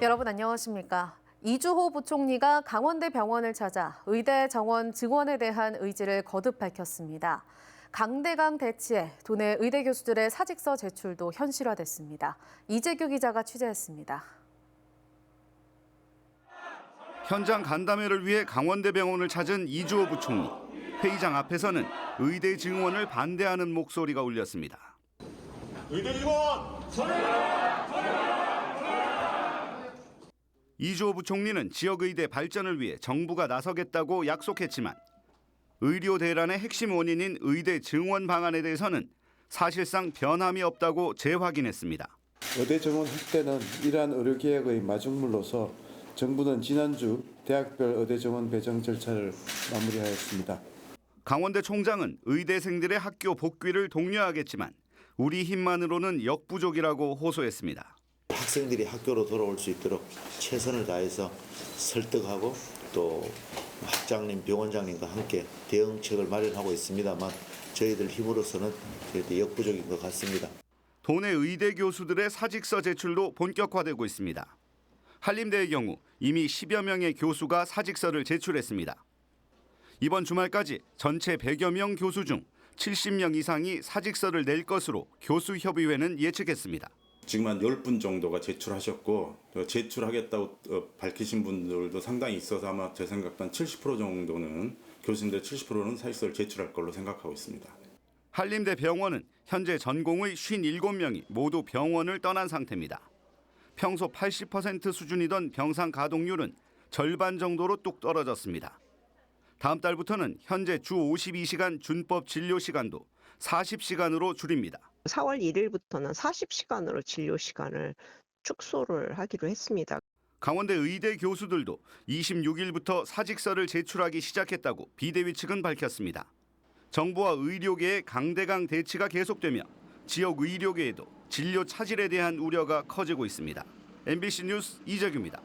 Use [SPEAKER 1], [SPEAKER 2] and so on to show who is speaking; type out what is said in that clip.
[SPEAKER 1] 여러분 안녕하십니까? 이주호 부총리가 강원대 병원을 찾아 의대 정원 증원에 대한 의지를 거듭 밝혔습니다. 강대강 대치에 도내 의대 교수들의 사직서 제출도 현실화됐습니다. 이재규 기자가 취재했습니다.
[SPEAKER 2] 현장 간담회를 위해 강원대병원을 찾은 이주호 부총리. 회의장 앞에서는 의대 증원을 반대하는 목소리가 울렸습니다.
[SPEAKER 3] 의대 직원
[SPEAKER 2] 이주호 부총리는 지역 의대 발전을 위해 정부가 나서겠다고 약속했지만 의료 대란의 핵심 원인인 의대 증원 방안에 대해서는 사실상 변함이 없다고 재확인했습니다.
[SPEAKER 4] 의대 정원 확대는 이러한 의료개혁의 마중물로서 정부는 지난주 대학별 의대 정원 배정 절차를 마무리하였습니다.
[SPEAKER 2] 강원대 총장은 의대생들의 학교 복귀를 독려하겠지만 우리 힘만으로는 역부족이라고 호소했습니다.
[SPEAKER 5] 학생들이 학교로 돌아올 수 있도록 최선을 다해서 설득하고 또 학장님, 병원장님과 함께 대응책을 마련하고 있습니다만 저희들 힘으로서는 절대 역부족인 것 같습니다.
[SPEAKER 2] 도내 의대 교수들의 사직서 제출도 본격화되고 있습니다. 한림대의 경우 이미 10여 명의 교수가 사직서를 제출했습니다. 이번 주말까지 전체 100여 명 교수 중 70명 이상이 사직서를 낼 것으로 교수협의회는 예측했습니다.
[SPEAKER 6] 지금 한 10분 정도가 제출하셨고 어, 제출하겠다고 어, 밝히신 분들도 상당히 있어서 아마 제 생각도 한70% 정도는 교수님들 70%는 사직서를 제출할 걸로 생각하고 있습니다.
[SPEAKER 2] 한림대 병원은 현재 전공의 57명이 모두 병원을 떠난 상태입니다. 평소 80% 수준이던 병상 가동률은 절반 정도로 뚝 떨어졌습니다. 다음 달부터는 현재 주 52시간 준법 진료 시간도 40시간으로 줄입니다.
[SPEAKER 7] 4월 1일부터는 40시간으로 진료 시간을 축소를 하기로 했습니다.
[SPEAKER 2] 강원대 의대 교수들도 26일부터 사직서를 제출하기 시작했다고 비대위 측은 밝혔습니다. 정부와 의료계의 강대강 대치가 계속되며 지역 의료계에도 진료 차질에 대한 우려가 커지고 있습니다. MBC 뉴스 이재규입니다.